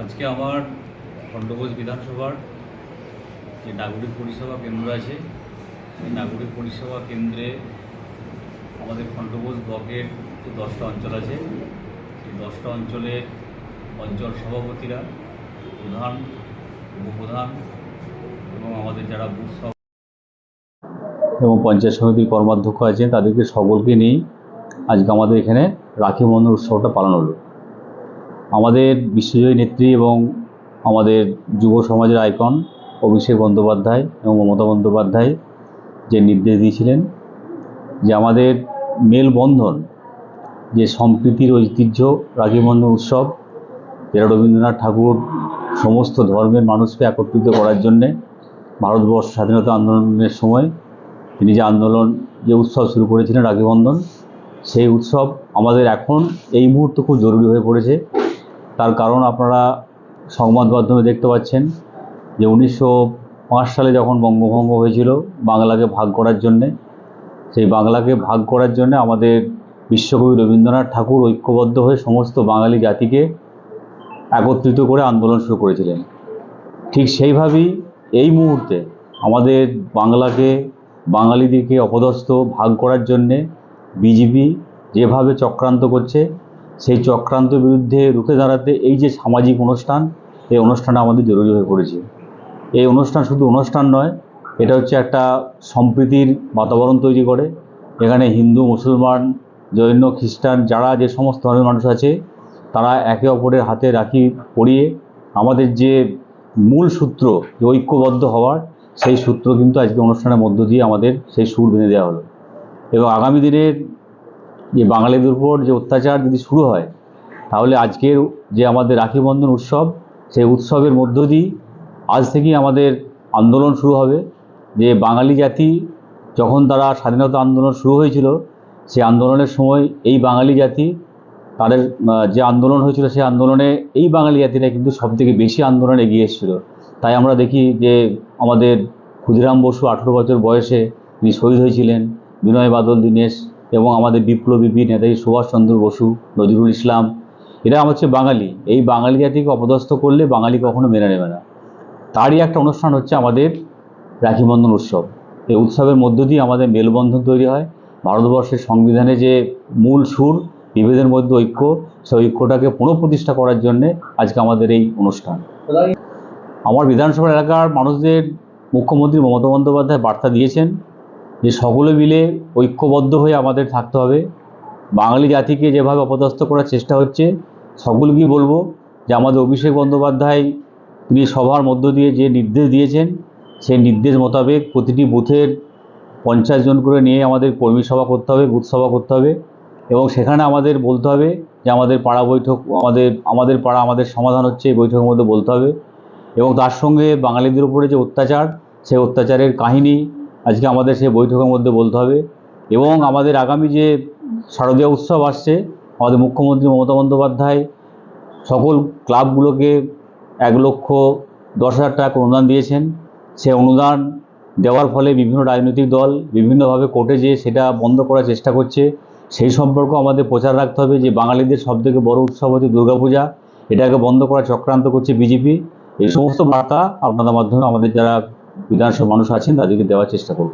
আজকে আমার খণ্ডঘোষ বিধানসভার যে নাগরিক পরিষেবা কেন্দ্র আছে, সেই নাগরিক পরিষেবা কেন্দ্রে আমাদের খণ্ডঘোষ ব্লকের যে দশটা অঞ্চল আছে, সেই দশটা অঞ্চলের অঞ্চল সভাপতিরা, প্রধান, উপপ্রধান এবং আমাদের যারা বুথ এবং পঞ্চায়েত সমিতির কর্মাধ্যক্ষ আছেন, তাদেরকে সকলকে নিয়েই আজকে আমাদের এখানে রাখি বন্ধন উৎসবটা পালন হলো। আমাদের বিশ্বজয়ী নেত্রী এবং আমাদের যুব সমাজের আইকন অভিষেক বন্দ্যোপাধ্যায় এবং মমতা বন্দ্যোপাধ্যায় যে নির্দেশ দিয়েছিলেন যে আমাদের মেলবন্ধন, যে সম্প্রীতির ঐতিহ্য রাখি বন্ধন উৎসব যেটা রবীন্দ্রনাথ ঠাকুর সমস্ত ধর্মের মানুষকে একত্রিত করার জন্যে ভারতবর্ষ স্বাধীনতা আন্দোলনের সময় তিনি যে আন্দোলন, যে উৎসব শুরু করেছিলেন রাখি বন্ধন সেই উৎসব আমাদের এখন এই মুহূর্তে খুব জরুরি হয়ে পড়েছে। তার কারণ আপনারা সংবাদ মাধ্যমে দেখতে পাচ্ছেন যে উনিশশো পাঁচ সালে যখন বঙ্গভঙ্গ হয়েছিল বাংলাকে ভাগ করার জন্যে, সেই বাংলাকে ভাগ করার জন্য আমাদের বিশ্বকবি রবীন্দ্রনাথ ঠাকুর ঐক্যবদ্ধ হয়ে সমস্ত বাঙালি জাতিকে একত্রিত করে আন্দোলন শুরু করেছিলেন। ঠিক সেইভাবেই এই মুহূর্তে আমাদের বাংলাকে, বাঙালিদেরকে অপদস্থ ভাগ করার জন্যে বিজেপি যেভাবে চক্রান্ত করছে সেই চক্রান্তের বিরুদ্ধে রুখে দাঁড়াতে এই যে সামাজিক অনুষ্ঠান, এই অনুষ্ঠানটা আমাদের জরুরি হয়ে পড়েছে। এই অনুষ্ঠান শুধু অনুষ্ঠান নয়, এটা হচ্ছে একটা সম্প্রীতির বাতাবরণ তৈরি করে। এখানে হিন্দু, মুসলমান, জৈন, খ্রিস্টান যারা যে সমস্ত ধর্মের মানুষ আছে, তারা একে অপরের হাতে রাখি পরিয়ে আমাদের যে মূল সূত্র, যে ঐক্যবদ্ধ হওয়ার, সেই সূত্র কিন্তু আজকে অনুষ্ঠানের মধ্য দিয়ে আমাদের সেই সুর বেঁধে দেওয়া হলো। এবং আগামী দিনের যে বাঙালিদের উপর যে অত্যাচার যদি শুরু হয়, তাহলে আজকের যে আমাদের রাখি বন্ধন উৎসব, সেই উৎসবের মধ্য দিয়েই আজ থেকেই আমাদের আন্দোলন শুরু হবে। যে বাঙালি জাতি যখন তারা স্বাধীনতা আন্দোলন শুরু হয়েছিল সেই আন্দোলনের সময় এই বাঙালি জাতি তাদের যে আন্দোলন হয়েছিল, সেই আন্দোলনে এই বাঙালি জাতিরা কিন্তু সবথেকে বেশি আন্দোলন এগিয়ে এসেছিল। তাই আমরা দেখি যে আমাদের ক্ষুদিরাম বসু আঠেরো বছর বয়সে তিনি শহীদ হয়েছিলেন, বিনয় বাদল, দীনেশ এবং আমাদের বিপ্লবী বীর নেতাজি সুভাষচন্দ্র বসু, নজরুল ইসলাম, এরা হচ্ছে বাঙালি। এই বাঙালি জাতিকে অপদস্থ করলে বাঙালি কখনো মেনে নেবে না। তারই একটা অনুষ্ঠান হচ্ছে আমাদের রাখি বন্ধন উৎসব। এই উৎসবের মধ্য দিয়ে আমাদের মেলবন্ধন তৈরি হয়। ভারতবর্ষের সংবিধানে যে মূল সুর, বিভেদের মধ্যে ঐক্য, সেই ঐক্যটাকে পুনঃপ্রতিষ্ঠা করার জন্যে আজকে আমাদের এই অনুষ্ঠান। আমার বিধানসভা এলাকার মানুষদের মুখ্যমন্ত্রী মমতা বন্দ্যোপাধ্যায় বার্তা দিয়েছেন। যে সকলে মিলে ঐক্যবদ্ধ হয়ে আমাদের থাকতে হবে। বাঙালি জাতিকে যেভাবে অপদস্থ করার চেষ্টা হচ্ছে, সকলকেই বলব যে আমাদের অভিষেক বন্দ্যোপাধ্যায় তিনি সভার মধ্য দিয়ে যে নির্দেশ দিয়েছেন, সেই নির্দেশ মোতাবেক প্রতিটি বুথের পঞ্চাশ জন করে নিয়ে আমাদের কর্মী সভা করতে হবে, বুথ সভা করতে হবে এবং সেখানে আমাদের বলতে হবে যে আমাদের পাড়া বৈঠক, আমাদের আমাদের পাড়া আমাদের সমাধান হচ্ছে এই বৈঠকের মধ্যে বলতে হবে এবং তার সঙ্গে বাঙালিদের উপরে যে অত্যাচার, সেই অত্যাচারের কাহিনী আজকে আমাদের সেই বৈঠকের মধ্যে বলতে হবে। এবং আমাদের আগামী যে শারদীয় উৎসব আসছে, আমাদের মুখ্যমন্ত্রী মমতা বন্দ্যোপাধ্যায় সকল ক্লাবগুলোকে এক লক্ষ দশ হাজার টাকা অনুদান দিয়েছেন। সে অনুদান দেওয়ার ফলে বিভিন্ন রাজনৈতিক দল বিভিন্নভাবে কোর্টে যেয়ে সেটা বন্ধ করার চেষ্টা করছে। সেই সম্পর্ক আমাদের প্রচার রাখতে হবে যে বাঙালিদের সবথেকে বড় উৎসব হচ্ছে দুর্গাপূজা। এটাকে বন্ধ করার চক্রান্ত করছে বিজেপি। এই সমস্ত বার্তা আপনাদের মাধ্যমে আমাদের যারা বিধানসভা মানুষ আছেন তাদেরকে দেওয়ার চেষ্টা করব।